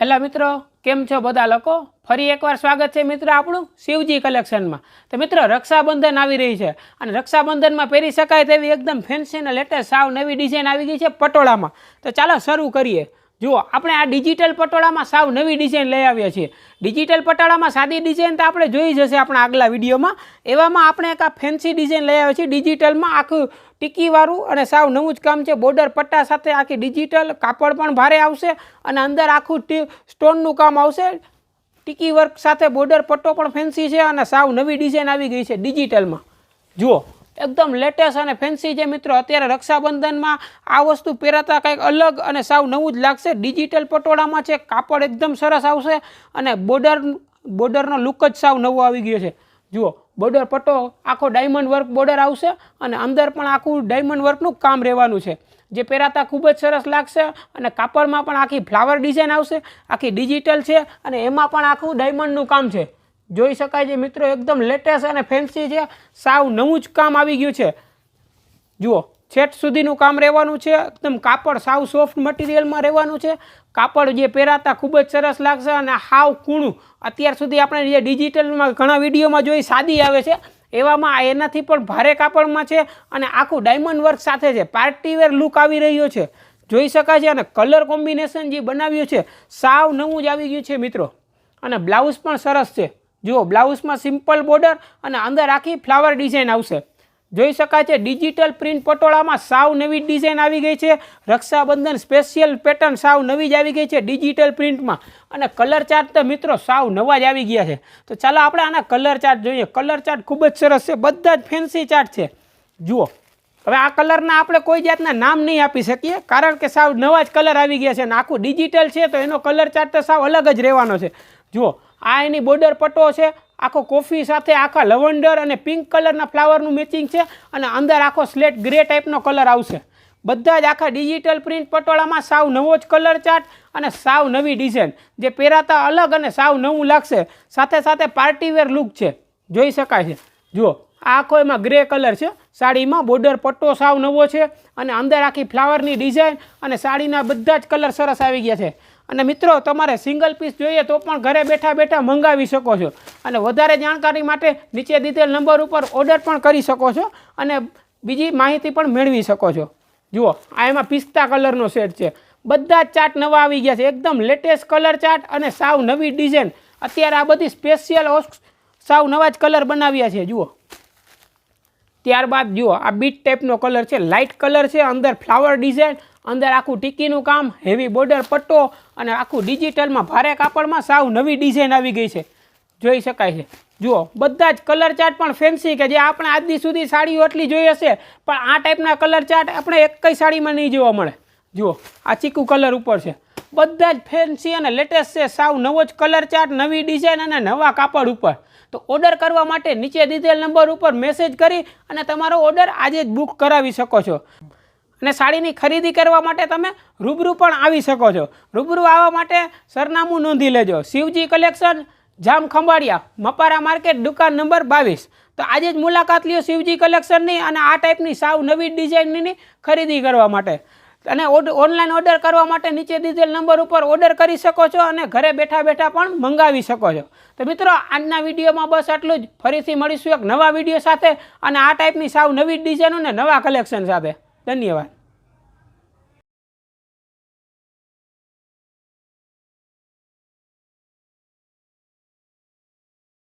Hello મિત્રો, કેમ છો બધા લોકો? ફરી એકવાર સ્વાગત છે મિત્રો આપણું શિવજી કલેક્શનમાં. તો મિત્રો, રક્ષાબંધન આવી રહી છે અને રક્ષાબંધનમાં પહેરી શકાય તેવી એકદમ ફેન્સી અને લેટેસ્ટ સાવ નવી ડિઝાઇન આવી ગઈ છે પટોળામાં. તો ચાલો શરૂ કરીએ. જુઓ, આપણે આ ડિજિટલ પટોળામાં સાવ નવી ડિઝાઇન લઈ આવ્યા છીએ. ડિજિટલ પટોળામાં સાદી ડિઝાઇન તો આપણે જોઈ જશે આપણા આગલા વિડીયોમાં. એવામાં આપણે એક આ ફેન્સી ડિઝાઇન લઈ આવ્યા છીએ ડિજિટલમાં આખું ટીકીવાળું અને સાવ નવું જ કામ છે. બોર્ડર પટ્ટા સાથે આખી ડિજિટલ કાપડ પણ ભારે આવશે અને અંદર આખું સ્ટોનનું કામ આવશે. ટીકી વર્ક સાથે બોર્ડર પટ્ટો પણ ફેન્સી છે અને સાવ નવી ડિઝાઇન આવી ગઈ છે ડિજિટલમાં જુઓ એકદમ લેટેસ્ટ અને ફેન્સી છે મિત્રો. અત્યારે રક્ષાબંધનમાં આ વસ્તુ પહેરાતા કંઈક અલગ અને સાવ નવું જ લાગશે. ડિજિટલ પટોળામાં છે, કાપડ એકદમ સરસ આવશે અને બોર્ડર બોર્ડરનો લુક જ સાવ નવો આવી ગયો છે. જુઓ બોર્ડર પટ્ટો, આખો ડાયમંડ વર્ક બોર્ડર આવશે અને અંદર પણ આખું ડાયમંડ વર્કનું કામ રહેવાનું છે. જે પહેરાતા ખૂબ જ સરસ લાગશે અને કાપડમાં પણ આખી ફ્લાવર ડિઝાઇન આવશે, આખી ડિજિટલ છે અને એમાં પણ આખું ડાયમંડનું કામ છે. જોઈ શકાય છે મિત્રો, એકદમ લેટેસ્ટ અને ફેન્સી છે. સાવ નવું જ કામ આવી ગયું છે. જુઓ, છેટ સુધીનું કામ રહેવાનું છે. એકદમ કાપડ સાવ સોફ્ટ મટીરિયલમાં રહેવાનું છે. કાપડ જે પહેરાતા ખૂબ જ સરસ લાગશે અને હાવ કૂણું. અત્યાર સુધી આપણે જે ડિજિટલમાં ઘણા વિડીયોમાં જોઈ સાદી આવે છે. એવામાં આ એનાથી પણ ભારે કાપડમાં છે અને આખું ડાયમંડ વર્ક સાથે છે. પાર્ટીવેર લુક આવી રહ્યો છે. જોઈ શકાય છે અને કલર કોમ્બિનેશન જે બનાવ્યું છે, સાવ નવું જ આવી ગયું છે મિત્રો. અને બ્લાઉઝ પણ સરસ છે. જુઓ, બ્લાઉઝમાં સિમ્પલ બોર્ડર અને અંદર આખી ફ્લાવર ડિઝાઇન આવશે. જોઈ શકાય છે ડિજિટલ પ્રિન્ટ પટોળામાં સાવ નવી ડિઝાઇન આવી ગઈ છે. રક્ષાબંધન સ્પેશિયલ પેટર્ન સાવ નવી જ આવી ગઈ છે ડિજિટલ પ્રિન્ટમાં અને કલર ચાર્ટ તો મિત્રો સાવ નવા જ આવી ગયા છે. તો ચાલો આપણે આના કલર ચાર્ટ જોઈએ. કલર ચાર્ટ ખૂબ જ સરસ છે. બધા જ ફેન્સી ચાર્ટ છે. જુઓ, હવે આ કલરના આપણે કોઈ જાતના નામ નહીં આપી શકીએ, કારણ કે સાવ નવા જ કલર આવી ગયા છે અને આખું ડિજિટલ છે તો એનો કલર ચાર્ટ તો સાવ અલગ જ રહેવાનો છે. જુઓ આ એની બોર્ડર પટ્ટો છે. આખો કોફી સાથે આખા લવંડર અને પિંક કલરના ફ્લાવરનું મેચિંગ છે અને અંદર આખો સ્લેટ ગ્રે ટાઈપનો કલર આવશે. બધા જ આખા ડિજિટલ પ્રિન્ટ પટોળામાં સાવ નવો જ કલર ચાર્ટ અને સાવ નવી ડિઝાઇન જે પહેરાતા અલગ અને સાવ નવું લાગશે. સાથે સાથે પાર્ટીવેર લુક છે. જોઈ શકાય છે. જુઓ, આ આખો એમાં ગ્રે કલર છે. સાડીમાં બોર્ડર પટ્ટો સાવ નવો છે અને અંદર આખી ફ્લાવરની ડિઝાઇન અને સાડીના બધા જ કલર સરસ આવી ગયા છે. અને મિત્રો, તમારે સિંગલ પીસ જોઈએ તો પણ ઘરે બેઠા બેઠા મંગાવી શકો છો. અને વધારે જાણકારી માટે નીચે દીધેલ નંબર ઉપર ઓર્ડર પણ કરી શકો છો અને બીજી માહિતી પણ મેળવી શકો છો. જુઓ, આ એમાં પિસ્તા કલરનો સેટ છે. બધા જ ચાટ નવા આવી ગયા છે. એકદમ લેટેસ્ટ કલર ચાટ અને સાવ નવી ડિઝાઇન અત્યારે આ બધી સ્પેશિયલ સાવ નવા જ કલર બનાવ્યા છે. જુઓ. ત્યારબાદ જુઓ, આ બીટ ટાઈપનો કલર છે. લાઇટ કલર છે. અંદર ફ્લાવર ડિઝાઇન અંદર આખું ટીકીનું કામ હેવી બોર્ડર પટ્ટો અને આખું ડિજિટલમાં ભારે કાપડમાં સાવ નવી ડિઝાઇન આવી ગઈ છે. જોઈ શકાય છે. જુઓ, બધા જ કલર ચાર્ટ પણ ફેન્સી કે જે આપણે આજ દી સુધી સાડીઓ એટલી જોઈ હશે, પણ આ ટાઈપના કલર ચાર્ટ આપણે એક કઈ સાડીમાં નહીં જોવા મળે. જુઓ, આ ચીકુ કલર ઉપર છે. બધા જ ફેન્સી અને લેટેસ્ટ છે, સાવ નવો જ કલર ચાર્ટ નવી ડિઝાઇન અને નવા કાપડ ઉપર. તો ઓર્ડર કરવા માટે નીચે દીધેલ નંબર ઉપર મેસેજ કરી અને તમારો ઓર્ડર આજે જ બુક કરાવી શકો છો. અને સાડીની ખરીદી કરવા માટે તમે રૂબરૂ પણ આવી શકો છો. રૂબરૂ આવવા માટે સરનામું નોંધી લેજો. શિવજી કલેક્શન, જામ ખંભાળિયા મપારા માર્કેટ, દુકાન નંબર બાવીસ. તો આજે જ મુલાકાત લ્યો શિવજી કલેક્શનની અને આ ટાઈપની સાવ નવી ડિઝાઇનની ખરીદી કરવા માટે. અને ઓનલાઈન ઓર્ડર કરવા માટે નીચે દીધેલ નંબર ઉપર ઓર્ડર કરી શકો છો અને ઘરે બેઠા બેઠા પણ મંગાવી શકો છો. તો મિત્રો, આજના વિડીયોમાં બસ આટલું જ. ફરીથી મળીશું એક નવા વીડિયો સાથે અને આ ટાઈપની સાવ નવી ડિઝાઇનો ને નવા કલેક્શન સાથે. ધન્યવાદ.